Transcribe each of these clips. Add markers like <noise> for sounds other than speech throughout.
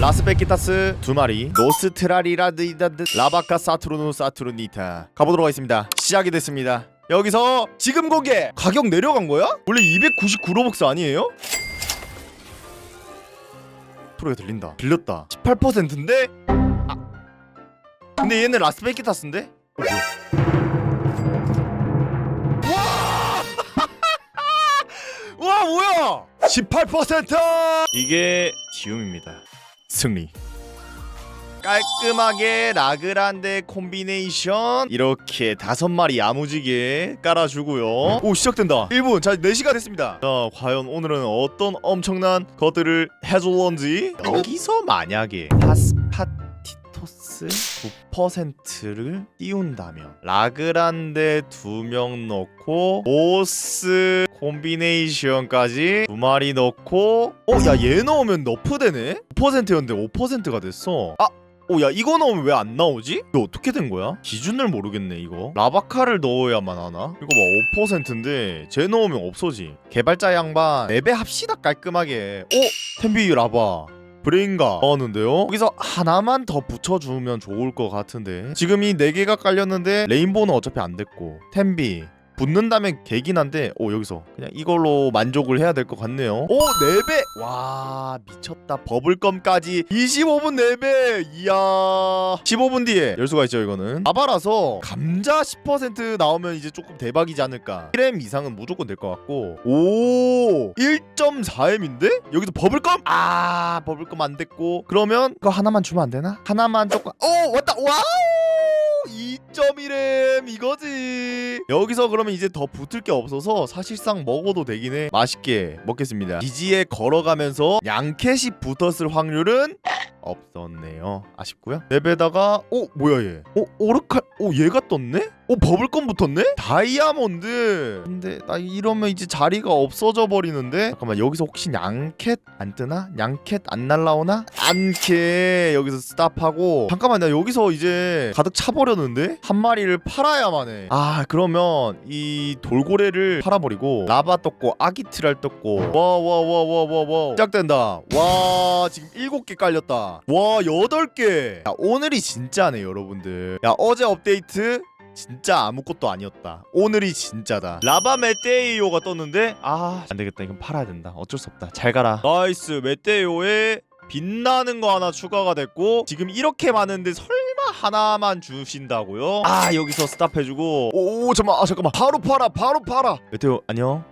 라스베키타스 두 마리 노스트라리라드이다드 라바카 사투르누 사투르니타. 가보도록 하겠습니다. 시작이 됐습니다. 여기서 지금 공개! 가격 내려간 거야? 원래 299로벅스 아니에요? 소리가 들린다. 들렸다. 18%인데? 아. 근데 얘는 라스베키타스인데? <laughs> 와! 뭐야! 18% 이게 지움입니다 승리. 깔끔하게 라그란데 콤비네이션. 이렇게 다섯 마리 야무지게 깔아주고요. 오 시작된다. 1분 자 4시가 됐습니다. 자 과연 오늘은 어떤 엄청난 것들을 해줄런지 여기서 만약에 파스파티토스 9%를 띄운다면 라그란데 두명 넣고 보스 콤비네이션까지 두 마리 넣고 어 야 얘 넣으면 너프 되네 5%였는데 5%가 됐어 아 오야 이거 넣으면 왜 안 나오지? 이거 어떻게 된 거야? 기준을 모르겠네 이거 라바카를 넣어야만 하나? 이거 봐 5%인데 쟤 넣으면 없어지 개발자 양반 랩에 합시다 깔끔하게 오! 텐비 라바 브레인가? 나왔는데요? 여기서 하나만 더 붙여주면 좋을 것 같은데. 지금 이 4개가 깔렸는데 레인보우는 어차피 안 됐고. 텐비 붙는다면 개긴 한데 오 여기서 그냥 이걸로 만족을 해야 될 것 같네요. 오 4배! 와 미쳤다. 버블껌까지 25분 4배! 이야. 15분 뒤에 열 수가 있죠 이거는. 아바라서 감자 10% 나오면 이제 조금 대박이지 않을까. 1M 이상은 무조건 될 것 같고. 오 1.4M인데? 여기서 버블껌? 아 버블껌 안 됐고. 그러면 그거 하나만 주면 안 되나? 하나만 조금 오 왔다! 와우 2.1M 이거지. 여기서 그러면 이제 더 붙을 게 없어서 사실상 먹어도 되긴 해. 맛있게 먹겠습니다. 기지에 걸어가면서 양캣이 붙었을 확률은 없었네요. 아쉽고요. 랩에다가 오 뭐야 얘? 오, 오르칼 오 얘가 떴네? 오 버블껌 붙었네? 다이아몬드. 근데 나 이러면 이제 자리가 없어져 버리는데? 잠깐만 여기서 혹시 양캣 안 뜨나? 양캣 안 날라오나? 안캐 여기서 스탑하고. 잠깐만 나 여기서 이제 가득 차버렸는데? 한 마리를 팔아야만 해아 그러면 이 돌고래를 팔아버리고 라바 떴고 아기트랄 떴고. 와 와 와 와 와와. 시작된다. 와 지금 일곱 개 깔렸다. 와 여덟 개. 야, 오늘이 진짜네 여러분들. 야 어제 업데이트 진짜 아무것도 아니었다. 오늘이 진짜다. 라바 메테이오가 떴는데 아 안되겠다. 이건 팔아야 된다. 어쩔 수 없다. 잘 가라. 나이스 메테이오에 빛나는 거 하나 추가가 됐고 지금 이렇게 많은데 설마 하나만 주신다고요? 아 여기서 스탑해주고 오 잠깐만 아 잠깐만 바로 팔아 바로 팔아 메테오 안녕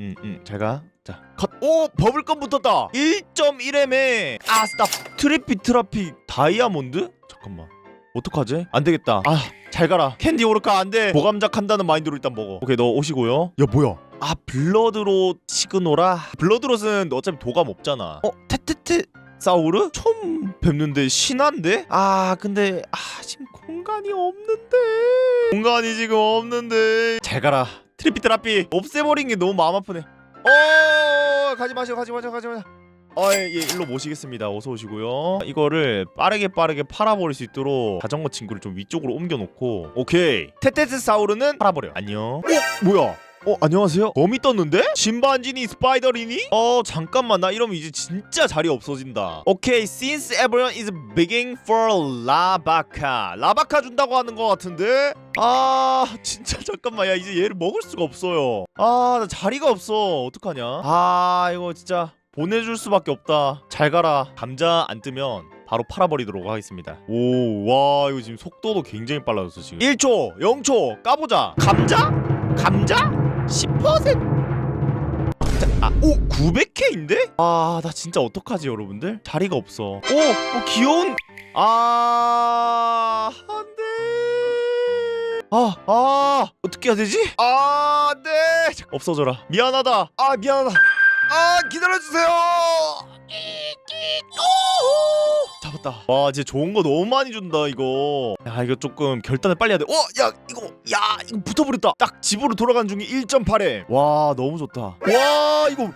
음음 잘가 자, 컷. 오, 버블껌 붙었다. 1.1M에 아, 스탑. 트리피 트라피 다이아몬드? 잠깐만. 어떡하지? 안 되겠다. 아, 잘 가라. 캔디 오르카 안 돼. 보감작 한다는 마인드로 일단 먹어. 오케이, 너 오시고요. 야, 뭐야? 아, 블러드롯 시그노라. 블러드롯은 어차피 도감 없잖아. 어, 테테테 사우르? 처음 뵙는데 신한데? 아, 근데 아, 지금 공간이 없는데. 공간이 지금 없는데. 잘 가라. 트리피 트라피 없애버린 게 너무 마음 아프네. 어 가지 마시오 가지 마시오 가지 마시오 어예 예, 일로 모시겠습니다. 어서 오시고요. 이거를 빠르게 빠르게 팔아버릴 수 있도록 자전거 친구를 좀 위쪽으로 옮겨놓고 오케이. 테테스 사우르는 팔아버려. 안녕. 어 뭐야? 어 안녕하세요? 범이 떴는데? 신반지니 스파이더리니? 어 잠깐만. 나 이러면 이제 진짜 자리 없어진다. 오케이 since everyone is begging for 라바카. 라바카 준다고 하는 것 같은데? 아 진짜 잠깐만. 야 이제 얘를 먹을 수가 없어요. 아 나 자리가 없어. 어떡하냐? 아 이거 진짜 보내줄 수밖에 없다 잘 가라 감자 안 뜨면 바로 팔아버리도록 하겠습니다 오와 이거 지금 속도도 굉장히 빨라졌어 지금 1초 0초 까보자 감자? 감자? 10%? 아, 오 900K인데? 아 나 진짜 어떡하지 여러분들? 자리가 없어 오, 오 귀여운 아 안돼 아, 아, 어떻게 해야 되지? 아, 네. 없어져라. 미안하다. 아, 미안하다. 아, 기다려주세요. 잡았다. 와, 이제 좋은 거 너무 많이 준다, 이거. 야, 이거 조금 결단을 빨리 해야 돼. 어, 야, 이거, 야, 이거 붙어버렸다. 딱 집으로 돌아가는 중에 1.8에. 와, 너무 좋다. 와, 이거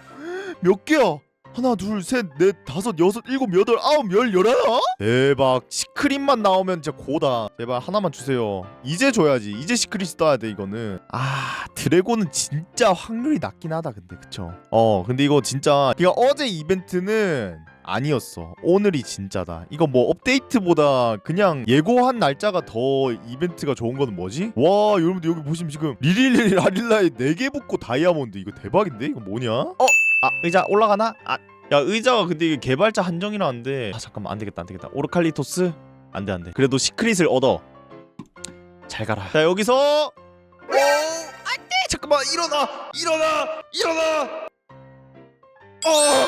몇 개야? 하나 둘 셋 넷 다섯 여섯 일곱 여덟 아홉 열 열하나? 대박. 시크릿만 나오면 진짜 고다. 제발 하나만 주세요. 이제 줘야지. 이제 시크릿 떠야 돼 이거는. 아 드래곤은 진짜 확률이 낮긴 하다 근데. 그쵸? 어 근데 이거 진짜 그니까 어제 이벤트는 아니었어. 오늘이 진짜다. 이거 뭐 업데이트보다 그냥 예고한 날짜가 더 이벤트가 좋은 거는 뭐지? 와 여러분들 여기 보시면 지금 리릴리 라릴라에 4개 붙고 다이아몬드. 이거 대박인데? 이거 뭐냐? 어? 아 의자 올라가나? 아 야 의자가 근데 이게 개발자 한정이라는데. 아 잠깐만 안 되겠다 안 되겠다. 오르칼리토스? 안돼 안돼. 그래도 시크릿을 얻어. 잘 가라. 자 여기서. 오 안돼! 잠깐만 일어나! 일어나! 일어나! 어.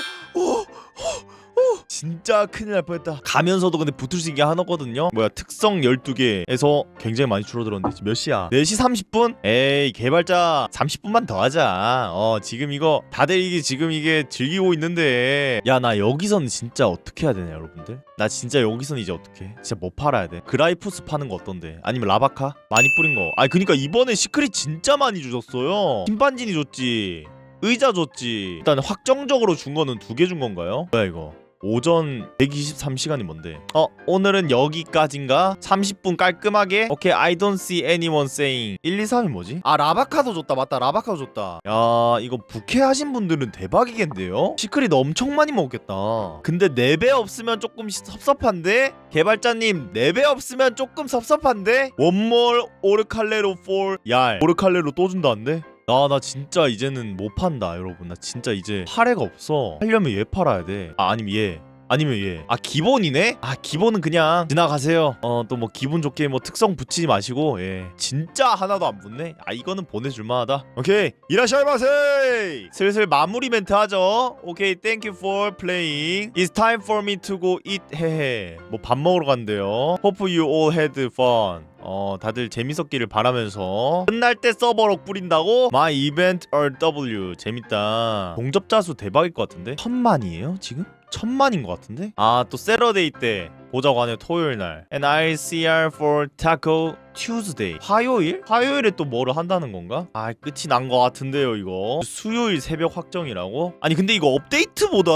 진짜 큰일 날 뻔했다. 가면서도 근데 붙을 수 있는 게 하나거든요. 뭐야 특성 12개에서 굉장히 많이 줄어들었는데 몇 시야? 4시 30분? 에이 개발자 30분만 더 하자. 어 지금 이거 다들 이게 지금 이게 즐기고 있는데. 야 나 여기선 진짜 어떻게 해야 되냐 여러분들? 나 진짜 여기선 이제 어떻게 해? 진짜 뭐 팔아야 돼? 그라이푸스 파는 거 어떤데? 아니면 라바카? 많이 뿌린 거? 아니 그니까 이번에 시크릿 진짜 많이 주셨어요. 신반진이 줬지. 의자 줬지. 일단 확정적으로 준 거는 두 개 준 건가요? 뭐야 이거 오전 123시간이 뭔데? 어 오늘은 여기까지인가? 30분 깔끔하게 오케이 I don't see anyone saying 1, 2, 3이 뭐지? 아 라바카도 줬다 맞다 라바카도 줬다 야 이거 부캐 하신 분들은 대박이겠는데요? 시크릿 엄청 많이 먹겠다 근데 4배 없으면 조금 섭섭한데? 개발자님 4배 없으면 조금 섭섭한데? 원몰 오르칼레로 4얄 오르칼레로 또 준다는데? 나, 나 진짜 이제는 못 판다, 여러분. 나 진짜 이제 팔애가 없어. 하려면 얘 팔아야 돼. 아, 아니면 얘. 아니면 얘. 아, 기본이네? 아, 기본은 그냥 지나가세요. 어, 또 뭐 기분 좋게 뭐 특성 붙이지 마시고, 예. 진짜 하나도 안 붙네? 아, 이거는 보내줄 만하다. 오케이. 이라샤이마세! 슬슬 마무리 멘트 하죠. 오케이. Thank you for playing. It's time for me to go eat. 헤헤. 뭐 밥 먹으러 간대요. Hope you all had fun. 어 다들 재밌었기를 바라면서 끝날 때 서버로 뿌린다고? My event RW 재밌다 동접자 수 대박일 것 같은데? 천만이에요 지금? 천만인 것 같은데? 아 또 세러데이 때 하네요 토요일 날 And I'll see you for taco Tuesday 화요일? 화요일에 또 뭐를 한다는 건가? 아 끝이 난것 같은데요 이거 수요일 새벽 확정이라고? 아니 근데 이거 업데이트보다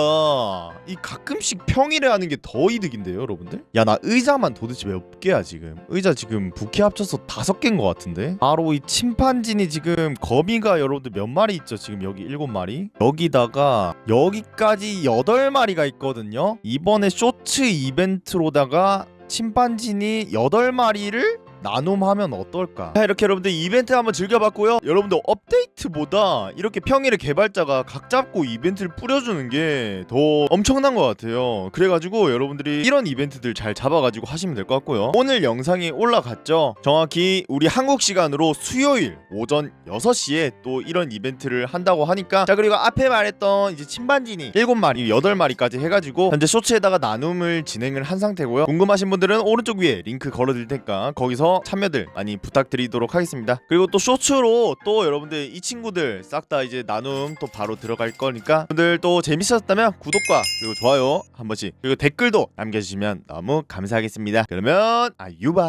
이 가끔씩 평일에 하는 게 더 이득인데요 여러분들? 야 나 의자만 도대체 몇 개야 지금 의자 지금 부캐 합쳐서 다섯 개인 것 같은데 바로 이 침판진이 지금 거미가 여러분들 몇 마리 있죠 지금 여기 일곱 마리 여기다가 여기까지 여덟 마리가 있거든요 이번에 쇼츠 이벤트로 다가 침판진이 여덟 마리를 나눔하면 어떨까? 자 이렇게 여러분들 이벤트 한번 즐겨봤고요. 여러분들 업데이트보다 이렇게 평일에 개발자가 각 잡고 이벤트를 뿌려주는 게 더 엄청난 것 같아요. 그래가지고 여러분들이 이런 이벤트들 잘 잡아가지고 하시면 될 것 같고요. 오늘 영상이 올라갔죠. 정확히 우리 한국 시간으로 수요일 오전 6시에 또 이런 이벤트를 한다고 하니까 자 그리고 앞에 말했던 이제 침반진이 7마리, 8마리까지 해가지고 현재 쇼츠에다가 나눔을 진행을 한 상태고요. 궁금하신 분들은 오른쪽 위에 링크 걸어드릴 테니까 거기서 참여들 많이 부탁드리도록 하겠습니다. 그리고 또 쇼츠로 또 여러분들 이 친구들 싹 다 이제 나눔 또 바로 들어갈 거니까 분들 또 재밌었다면 구독과 그리고 좋아요 한 번씩 그리고 댓글도 남겨주시면 너무 감사하겠습니다. 그러면 아유바